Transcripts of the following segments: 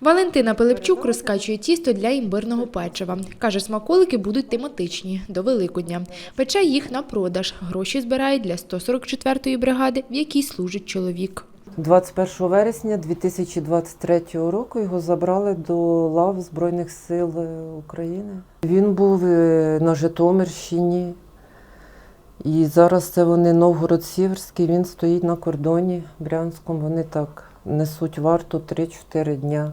Валентина Пилипчук розкачує тісто для імбирного печива. Каже, смаколики будуть тематичні до Великодня. Пече їх на продаж. Гроші збирають для 144-ї бригади, в якій служить чоловік. 21 вересня 2023 року його забрали до лав Збройних сил е, України. Він був е, на Житомирщині, і зараз це вони Новгород-Сіверський, він стоїть на кордоні Брянському. Вони так несуть варту 3-4 дня,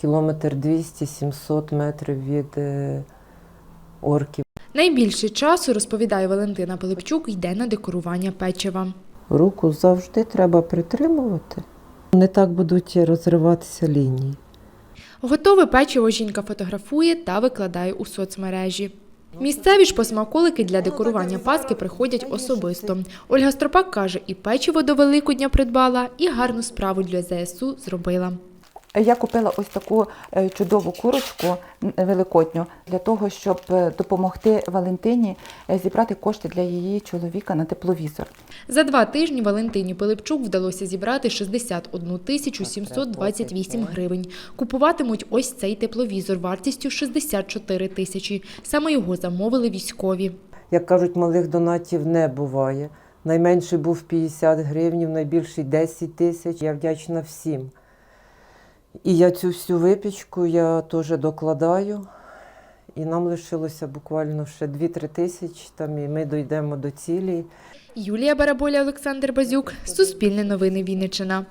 кілометр 200-700 метрів від е, орків. Найбільше часу, розповідає Валентина Пилипчук, йде на декорування печива. Руку завжди треба притримувати. Не так будуть розриватися лінії. Готове печиво жінка фотографує та викладає у соцмережі. Місцеві ж посмаколики для декорування паски приходять особисто. Ольга Стропак каже, і печиво до Великодня придбала, і гарну справу для ЗСУ зробила. Я купила ось таку е, чудову курочку м, великодню для того, щоб е, допомогти Валентині е, зібрати кошти для її чоловіка на тепловізор. За два тижні Валентині Пилипчук вдалося зібрати 61 тисячу 728 гривень. Купуватимуть ось цей тепловізор вартістю 64 тисячі. Саме його замовили військові. Як кажуть, малих донатів не буває. Найменший був 50 гривень, найбільший 10 тисяч. Я вдячна всім. І я цю всю випічку я теж докладаю. І нам лишилося буквально ще 2-3 тисячі, там, і ми дійдемо до цілі. Юлія Бараболя, Олександр Базюк. Суспільне новини Вінниччина.